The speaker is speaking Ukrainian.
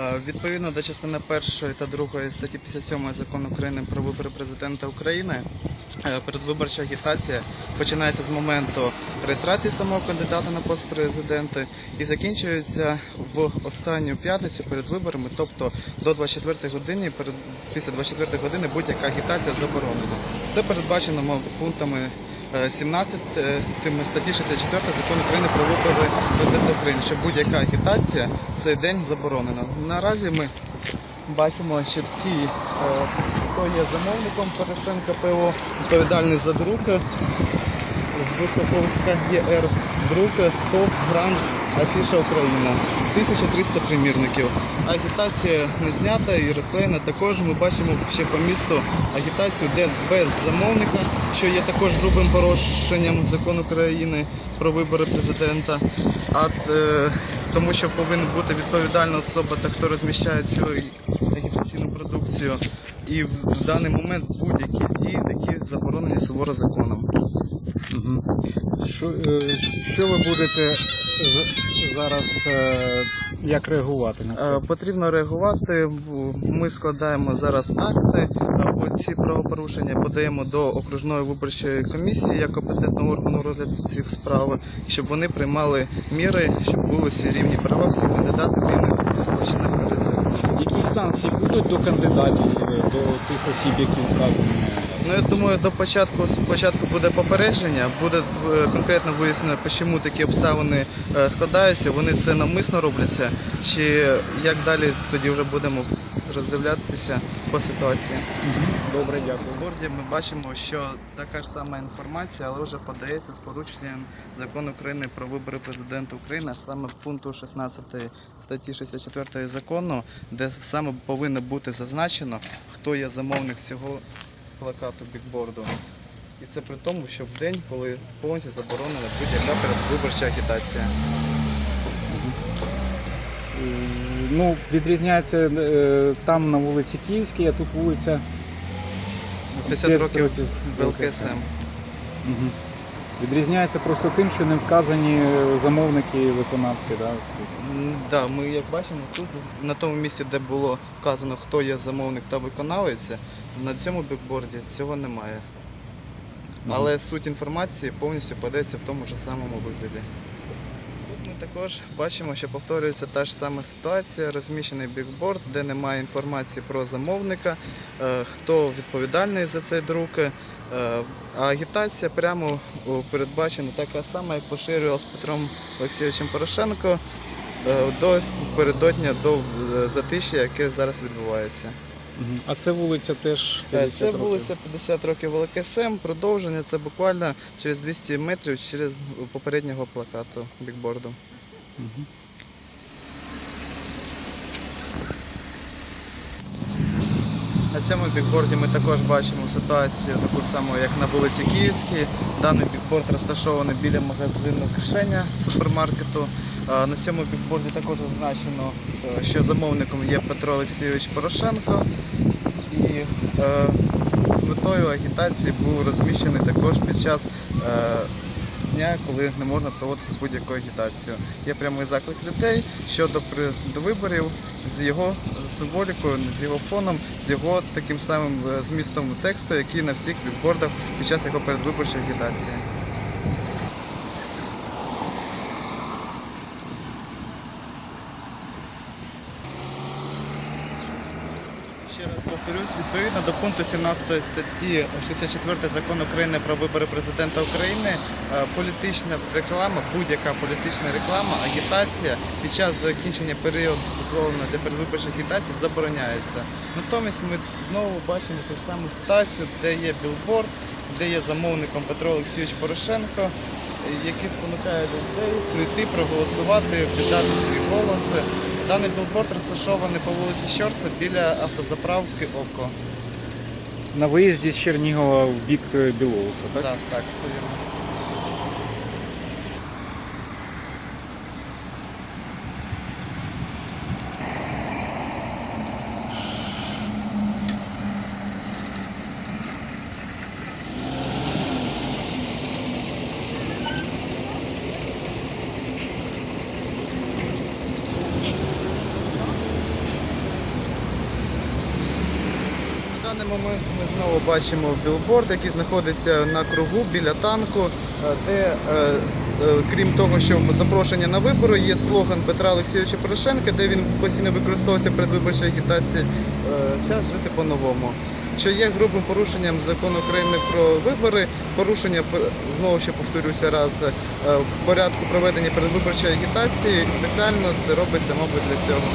Е, Відповідно до частини 1 та 2 статті 57 закону України про вибори президента України, е, передвиборча агітація починається з моменту реєстрації самого кандидата на пост президента і закінчується в останню п'ятницю перед виборами, тобто до 24 години, перед після 24 години будь-яка агітація заборонена. Це передбачено пунктами 17 е, статті 64 закону України про вибори президента України, що будь-яка агітація в цей день заборонена. Наразі ми бачимо чіткий, е, хто є замовником Порошенка ПО, відповідальний за друки. Високовська ЄР друк ТОП, Гранд Афіша Україна. 1300 примірників. Агітація не знята і розклеєна також. Ми бачимо ще по місту агітацію, де без замовника, що є також грубим порушенням закону України про вибори президента. А е, тому що повинна бути відповідальна особа, та хто розміщає цю агітаційну продукцію. І в даний момент будь-які дії такі заборонені суворо законом. Мгм. Що, е, що ви будете зараз е, як реагувати на Е, це? Потрібно реагувати. Ми складаємо зараз акти. Або ці правопорушення подаємо до окружної виборчої комісії як компетентного органу розгляду цих справ, щоб вони приймали міри, щоб були всі рівні права, всі кандидати законом. Якісь санкції будуть до кандидатів, е, до тих осіб, які вказані? Ну я думаю, до початку спочатку буде попередження, буде е, конкретно вияснено, чому такі обставини е, складаються. Вони це навмисно робляться, чи як далі тоді вже будемо роздивлятися по ситуації. Добре, дякую. В борді ми бачимо, що така ж сама інформація, але вже подається з порушенням закону України про вибори президента України, а саме пункту 16 статті 64 закону, де саме повинно бути зазначено, хто є замовник цього плакату бікборду. І це при тому, що в день, коли повністю заборонена будь-яка передвиборча агітація. Е, Ну, відрізняється е, там на вулиці Київській, а тут вулиця 50 років ВЛКСМ. Мгм. Відрізняється просто тим, що не вказані замовники і виконавці. Да? Да, ми як бачимо тут на тому місці, де було вказано, хто є замовник та виконавець, на цьому бікборді цього немає. Але суть інформації повністю подається в тому ж самому вигляді. Тут ми також бачимо, що повторюється та ж сама ситуація, розміщений бікборд, де немає інформації про замовника, е, хто відповідальний за цей друк. е, А агітація прямо передбачена така сама, як поширювалась Петром Олексійовичем Порошенко е, до передодня до затиші, яке зараз відбувається. А це вулиця теж Е, 50 Це років. вулиця 50 років Велике Сем. продовження це буквально через 200 метрів через попереднього плакату бікборду. Мгм. На цьому бікборді ми також бачимо ситуацію таку саму, як на вулиці Київській. Даний бікборд розташований біля магазину Кишеня супермаркету. На цьому бікборді також зазначено, е, що замовником є Петро Олексійович Порошенко. І е, з метою агітації був розміщений також під час е, дня, коли не можна проводити будь-яку агітацію. Є прямий заклик людей щодо до виборів з його символікою, з його фоном, з його таким самим е, змістом тексту, який на всіх бікбордах під час його передвиборчої агітації. Ще раз повторюсь, відповідно до пункту 17 статті 64 закону України про вибори президента України, е, політична реклама, будь-яка політична реклама, агітація під час закінчення періоду дозволеного для передвиборчої агітації забороняється. Натомість ми знову бачимо ту ж саму ситуацію, де є білборд, де є замовником Петро Олексійович Порошенко, е, спонукають людей прийти, проголосувати, віддати свій голос. Даний білборд розташований по вулиці Щорса біля автозаправки ОКО. На виїзді з Чернігова в бік е, Білоуса, так? Так, так, все вірно. Даний момент ми знову бачимо білборд, який знаходиться на кругу біля танку, е, де, е, е, крім того, що запрошення на вибори, є слоган Петра Олексійовича Порошенка, де він постійно використовувався перед виборчої агітації час жити по-новому. Що є грубим порушенням закону України про вибори, порушення знову ще повторюся раз порядку проведення передвиборчої агітації. Спеціально це робиться, мабуть, для цього.